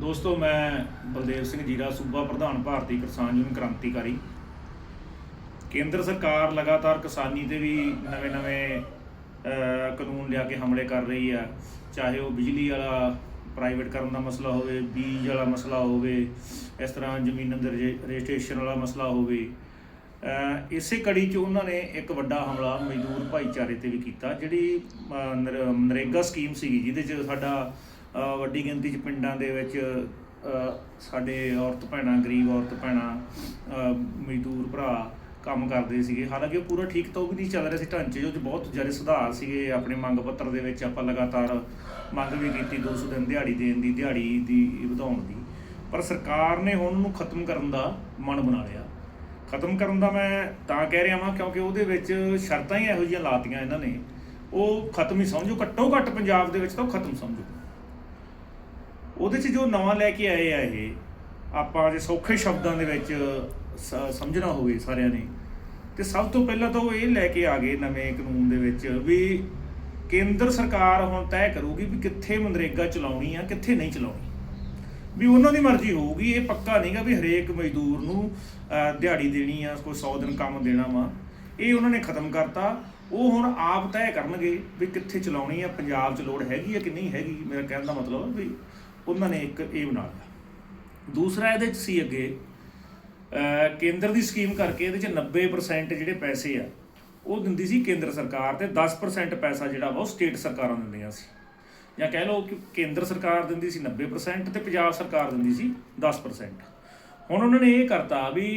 ਦੋਸਤੋ, ਮੈਂ ਬਲਦੇਵ ਸਿੰਘ ਜੀਰਾ ਸੂਬਾ ਪ੍ਰਧਾਨ ਭਾਰਤੀ ਕਿਸਾਨ ਯੂਨੀਅਨ ਕ੍ਰਾਂਤੀਕਾਰੀ। ਕੇਂਦਰ ਸਰਕਾਰ ਲਗਾਤਾਰ ਕਿਸਾਨੀ ਤੇ ਵੀ ਨਵੇਂ-ਨਵੇਂ ਕਾਨੂੰਨ ਲਿਆ ਕੇ ਹਮਲੇ ਕਰ ਰਹੀ ਆ ਚਾਹੇ ਉਹ ਬਿਜਲੀ ਵਾਲਾ ਪ੍ਰਾਈਵੇਟ ਕਰਨ ਦਾ ਮਸਲਾ ਹੋਵੇ, ਬੀਜ ਵਾਲਾ ਮਸਲਾ ਹੋਵੇ, ਇਸ ਤਰ੍ਹਾਂ ਜ਼ਮੀਨਾਂ ਦੇ ਰਜਿ- ਰਜਿਸਟ੍ਰੇਸ਼ਨ ਵਾਲਾ ਮਸਲਾ ਹੋਵੇ ਇਸੇ ਕੜੀ 'ਚ ਉਹਨਾਂ ਨੇ ਇੱਕ ਵੱਡਾ ਹਮਲਾ ਮਜ਼ਦੂਰ ਭਾਈਚਾਰੇ ਤੇ ਵੀ ਕੀਤਾ, ਜਿਹੜੀ ਨਰੇਗਾ ਸਕੀਮ ਸੀਗੀ, ਜਿਹਦੇ 'ਚ ਸਾਡਾ ਵੱਡੀ ਗਿਣਤੀ 'ਚ ਪਿੰਡਾਂ ਦੇ ਵਿੱਚ ਸਾਡੇ ਔਰਤ ਭੈਣਾਂ, ਗਰੀਬ ਔਰਤ ਭੈਣਾਂ ਮਜ਼ਦੂਰ ਭਰਾ ਕੰਮ ਕਰਦੇ ਸੀਗੇ। ਹਾਲਾਂਕਿ ਉਹ ਪੂਰਾ ਠੀਕ ਤਾਂ ਉਹ ਵੀ ਨਹੀਂ ਚੱਲ ਰਿਹਾ ਸੀ ਢਾਂਚੇ 'ਚ ਉਹ 'ਚ ਬਹੁਤ ਜ਼ਿਆਦਾ ਸੁਧਾਰ ਸੀਗੇ। ਆਪਣੇ ਮੰਗ ਪੱਤਰ ਦੇ ਵਿੱਚ ਆਪਾਂ ਲਗਾਤਾਰ ਮੰਗ ਵੀ ਕੀਤੀ 200 ਦਿਨ ਦਿਹਾੜੀ ਦੇਣ ਦੀ, ਦਿਹਾੜੀ ਦੀ ਵਧਾਉਣ ਦੀ। ਪਰ ਸਰਕਾਰ ਨੇ ਹੁਣ ਉਹਨੂੰ ਖਤਮ ਕਰਨ ਦਾ ਮਨ ਬਣਾ ਲਿਆ। ਖਤਮ ਕਰਨ ਦਾ ਮੈਂ ਤਾਂ ਕਹਿ ਰਿਹਾ ਵਾਂ ਕਿਉਂਕਿ ਉਹਦੇ ਵਿੱਚ ਸ਼ਰਤਾਂ ਹੀ ਇਹੋ ਜਿਹੀਆਂ ਲਾਤੀਆਂ ਇਹਨਾਂ ਨੇ। ਉਹ ਖਤਮ ਹੀ ਸਮਝੋ, ਘੱਟੋ ਘੱਟ ਪੰਜਾਬ ਦੇ ਵਿੱਚ ਤਾਂ ਉਹ ਖਤਮ ਸਮਝੋ। ਉਹਦੇ 'ਚ ਜੋ ਨਵਾਂ ਲੈ ਕੇ ਆਏ ਆ ਇਹ, ਆਪਾਂ ਜੇ ਸੌਖੇ ਸ਼ਬਦਾਂ ਦੇ ਵਿੱਚ ਸ- ਸਮਝਣਾ ਹੋਵੇ ਸਾਰਿਆਂ ਨੇ, ਤੇ ਸਭ ਤੋਂ ਪਹਿਲਾਂ ਤਾਂ ਉਹ ਇਹ ਲੈ ਕੇ ਆ ਗਏ ਨਵੇਂ ਕਾਨੂੰਨ ਦੇ ਵਿੱਚ ਵੀ ਕੇਂਦਰ ਸਰਕਾਰ ਹੁਣ ਤੈਅ ਕਰੂਗੀ ਵੀ ਕਿੱਥੇ ਮਨਰੇਗਾ ਚਲਾਉਣੀ ਆ, ਕਿੱਥੇ ਨਹੀਂ ਚਲਾਉਣੀ। ਵੀ ਉਹਨਾਂ ਦੀ ਮਰਜ਼ੀ ਹੋਊਗੀ, ਇਹ ਪੱਕਾ ਨਹੀਂਗਾ ਵੀ ਹਰੇਕ ਮਜ਼ਦੂਰ ਨੂੰ ਦਿਹਾੜੀ ਦੇਣੀ ਆ, ਕੋਈ 100 ਦਿਨ ਕੰਮ ਦੇਣਾ ਵਾ। ਇਹ ਉਹਨਾਂ ਨੇ ਖਤਮ ਕਰਤਾ, ਉਹ ਹੁਣ ਆਪ ਤੈਅ ਕਰਨਗੇ ਵੀ ਕਿੱਥੇ ਚਲਾਉਣੀ ਆ, ਪੰਜਾਬ 'ਚ ਲੋੜ ਹੈਗੀ ਆ ਕਿ ਨਹੀਂ ਹੈਗੀ, ਮੇਰਾ ਕਹਿਣ ਦਾ ਮਤਲਬ ਵੀ ਉਹਨਾਂ ਨੇ ਇੱਕ ਇਹ ਬਣਾ ਲਿਆ। ਦੂਸਰਾ ਇਹਦੇ 'ਚ ਸੀ ਅੱਗੇ ਕੇਂਦਰ ਦੀ ਸਕੀਮ ਕਰਕੇ ਇਹਦੇ 'ਚ 90% ਜਿਹੜੇ ਪੈਸੇ ਆ, ਉਹ ਦਿੰਦੀ ਸੀ ਕੇਂਦਰ ਸਰਕਾਰ ਤੇ 10% ਪੈਸਾ ਜਿਹੜਾ ਵਾ ਉਹ ਸਟੇਟ ਸਰਕਾਰਾਂ ਦਿੰਦੀਆਂ ਸੀ। ਜਾਂ ਕਹਿ ਲਓ ਕਿ ਕੇਂਦਰ ਸਰਕਾਰ ਦਿੰਦੀ ਸੀ 90% ਤੇ ਪੰਜਾਬ ਸਰਕਾਰ ਦਿੰਦੀ ਸੀ 10% ਹੁਣ ਉਹਨਾਂ ਨੇ ਇਹ ਕਰਤਾ ਵੀ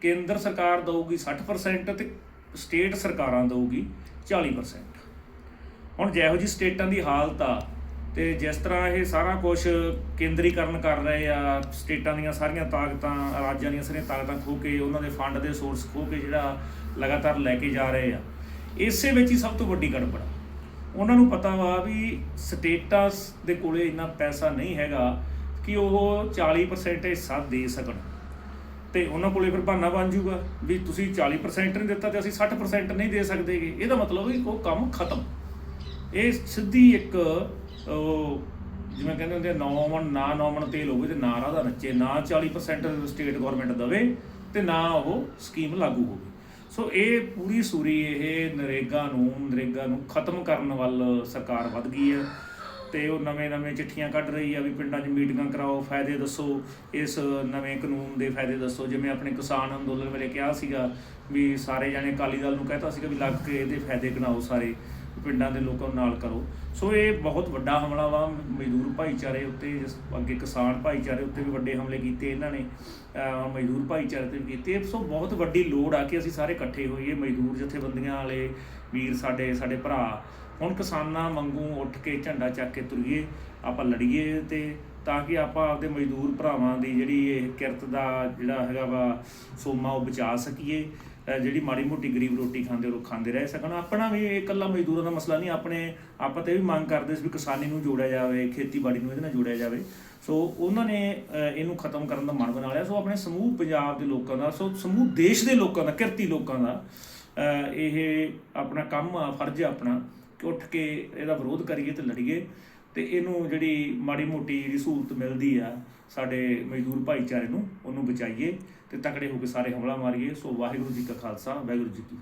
ਕੇਂਦਰ ਸਰਕਾਰ ਦਊਗੀ 60% ਤੇ ਸਟੇਟ ਸਰਕਾਰਾਂ ਦਊਗੀ 40% ਹੁਣ ਜਿਹੋ ਜੀ ਸਟੇਟਾਂ ਦੀ ਹਾਲਤ ਆ ਤੇ ਜਿਸ ਤਰ੍ਹਾਂ ਇਹ ਸਾਰਾ ਕੁਝ ਕੇਂਦਰੀਕਰਨ ਕਰ ਰਹੇ ਆ, ਸਟੇਟਾਂ ਦੀਆਂ ਸਾਰੀਆਂ ਤਾਕਤਾਂ, ਰਾਜਾਂ ਦੀਆਂ ਸਾਰੀਆਂ ਤਾਕਤਾਂ ਖੋ ਕੇ, ਉਹਨਾਂ ਦੇ ਫੰਡ ਦੇ ਸੋਰਸ ਖੋ ਕੇ ਜਿਹੜਾ ਲਗਾਤਾਰ ਲੈ ਕੇ ਜਾ ਰਹੇ ਆ। ਇਸੇ ਵਿੱਚ ਹੀ ਸਭ ਤੋਂ ਵੱਡੀ ਗੜਬੜ ਆ। ਉਹਨਾਂ ਨੂੰ ਪਤਾ ਵਾ ਵੀ ਸਟੇਟਾਂ ਦੇ ਕੋਲੇ ਇੰਨਾ ਪੈਸਾ ਨਹੀਂ ਹੈਗਾ ਕਿ ਉਹ 40% ਹਿੱਸਾ ਦੇ ਸਕਣ। ਤੇ ਉਹਨਾਂ ਕੋਲੇ ਫਿਰ ਬਹਾਨਾ ਬਣ ਜਾਊਗਾ ਵੀ ਤੁਸੀਂ 40% ਨਹੀਂ ਦਿੱਤਾ ਤੇ ਅਸੀਂ 60% ਨਹੀਂ ਦੇ ਸਕਦੇਗੇ। ਇਹਦਾ ਮਤਲਬ ਵੀ ਉਹ ਕੰਮ ਖਤਮ। ਇਹ ਸਿੱਧੀ ਇੱਕ ਉਹ ਜਿਵੇਂ ਕਹਿੰਦੇ ਹੁੰਦੇ ਆ, ਨੌ ਨਾ ਨੌਮਨ ਤੇਲ ਹੋਵੇ ਤੇ ਨਾ ਰਾਧਾ ਨੱਚੇ ਨਾ 40% ਸਟੇਟ ਗਵਰਨਮੈਂਟ ਦਵੇ ਤੇ ਨਾ ਉਹ ਸਕੀਮ ਲਾਗੂ ਹੋਵੇ। ਸੋ ਇਹ ਪੂਰੀ ਸੂਰੀ ਇਹ ਨਰੇਗਾ ਨੂੰ ਨਰੇਗਾ ਨੂੰ ਖਤਮ ਕਰਨ ਵੱਲ ਸਰਕਾਰ ਵੱਧ ਗਈ ਹੈ ਤੇ ਉਹ ਨਵੇਂ-ਨਵੇਂ ਚਿੱਠੀਆਂ ਕੱਢ ਰਹੀ ਆ ਵੀ ਪਿੰਡਾਂ 'ਚ ਮੀਟਿੰਗਾਂ ਕਰਾਓ ਫਾਇਦੇ ਦੱਸੋ ਇਸ ਨਵੇਂ ਕਾਨੂੰਨ ਦੇ ਫਾਇਦੇ ਦੱਸੋ। ਜਿਵੇਂ ਆਪਣੇ ਕਿਸਾਨ ਅੰਦੋਲਨ ਵੇਲੇ ਕਿਹਾ ਸੀਗਾ ਵੀ ਸਾਰੇ ਜਾਣੇ ਅਕਾਲੀ ਦਲ ਨੂੰ ਕਹਿਤਾ ਸੀਗਾ ਵੀ ਲੱਗ ਕੇ ਇਹਦੇ ਫਾਇਦੇ ਗਿਣਾਓ ਸਾਰੇ। ਪਿੰਡਾਂ ਦੇ ਲੋਕਾਂ ਨੂੰ ਨਾਲ ਕਰੋ। ਸੋ ਇਹ ਬਹੁਤ ਵੱਡਾ ਹਮਲਾ ਵਾ। ਮਜ਼ਦੂਰ ਭਾਈਚਾਰੇ ਉੱਤੇ, ਜਿਸ ਅੱਗੇ ਕਿਸਾਨ ਭਾਈਚਾਰੇ ਉੱਤੇ ਵੀ ਵੱਡੇ ਹਮਲੇ ਕੀਤੇ ਇਹਨਾਂ ਨੇ ਮਜ਼ਦੂਰ ਭਾਈਚਾਰੇ ਤੇ ਵੀ ਕੀਤੇ। ਸੋ ਬਹੁਤ ਵੱਡੀ ਲੋੜ ਆ ਕਿ ਅਸੀਂ ਸਾਰੇ ਇਕੱਠੇ ਹੋਈਏ, ਮਜ਼ਦੂਰ ਜਥੇਬੰਦੀਆਂ ਵਾਲੇ, ਵੀਰ ਸਾਡੇ ਸਾਡੇ ਭਰਾ। ਹੁਣ ਕਿਸਾਨਾਂ ਵਾਂਗੂ ਉੱਠ ਕੇ ਝੰਡਾ ਚੱਕ ਕੇ ਤੁਰੀਏ, ਆਪਾਂ ਲੜੀਏ ਤੇ ਤਾਂ ਕਿ ਆਪਾਂ ਆਪਦੇ ਮਜ਼ਦੂਰ ਭਰਾਵਾਂ ਦੀ ਜਿਹੜੀ ਇਹ ਕਿਰਤ ਦਾ ਜਿਹੜਾ ਹੈਗਾ ਵਾ ਸੋਮਾ ਉਹ ਬਚਾ ਸਕੀਏ। ਜਿਹੜੀ ਮਾੜੀ ਮੋਟੀ ਗਰੀਬ ਰੋਟੀ ਖਾਂਦੇ, ਉਹ ਖਾਂਦੇ ਰਹਿ ਸਕਣ। ਆਪਣਾ ਵੀ ਇਹ ਇਕੱਲਾ ਮਜ਼ਦੂਰਾਂ ਦਾ ਮਸਲਾ ਨਹੀਂ, ਆਪਣੇ ਆਪਾਂ ਤੇ ਵੀ ਮੰਗ ਕਰਦੇ ਸੀ ਵੀ ਕਿਸਾਨੀ ਨੂੰ ਜੋੜਿਆ ਜਾਵੇ, ਖੇਤੀਬਾੜੀ ਨੂੰ ਇਹਦੇ ਨਾਲ ਜੋੜਿਆ ਜਾਵੇ। ਸੋ ਉਹਨਾਂ ਨੇ ਇਹਨੂੰ ਖਤਮ ਕਰਨ ਦਾ ਮਨ ਬਣਾ ਲਿਆ। ਸੋ ਆਪਣੇ ਸਮੂਹ ਪੰਜਾਬ ਦੇ ਲੋਕਾਂ ਦਾ, ਸੋ ਸਮੂਹ ਦੇਸ਼ ਦੇ ਲੋਕਾਂ ਦਾ, ਕਿਰਤੀ ਲੋਕਾਂ ਦਾ ਇਹ ਆਪਣਾ ਕੰਮ ਆ ਫਰਜ਼ ਆ ਆਪਣਾ, ਕਿ ਉੱਠ ਕੇ ਇਹਦਾ ਵਿਰੋਧ ਕਰੀਏ ਤੇ ਲੜੀਏ। ਤੇ ਇਹਨੂੰ ਜਿਹੜੀ ਮਾੜੀ ਮੋਟੀ ਜਿਹੜੀ ਸਹੂਲਤ ਮਿਲਦੀ ਆ, ਸਾਡੇ ਮਜ਼ਦੂਰ ਭਾਈਚਾਰੇ ਨੂੰ, ਉਹਨੂੰ ਬਚਾਈਏ ਤੇ ਤਕੜੇ ਹੋ ਕੇ ਸਾਰੇ ਹਮਲਾ ਮਾਰੀਏ। ਸੋ ਵਾਹਿਗੁਰੂ ਜੀ ਕਾ ਖਾਲਸਾ, ਵਾਹਿਗੁਰੂ ਜੀ ਕੀ ਫਤਿਹ।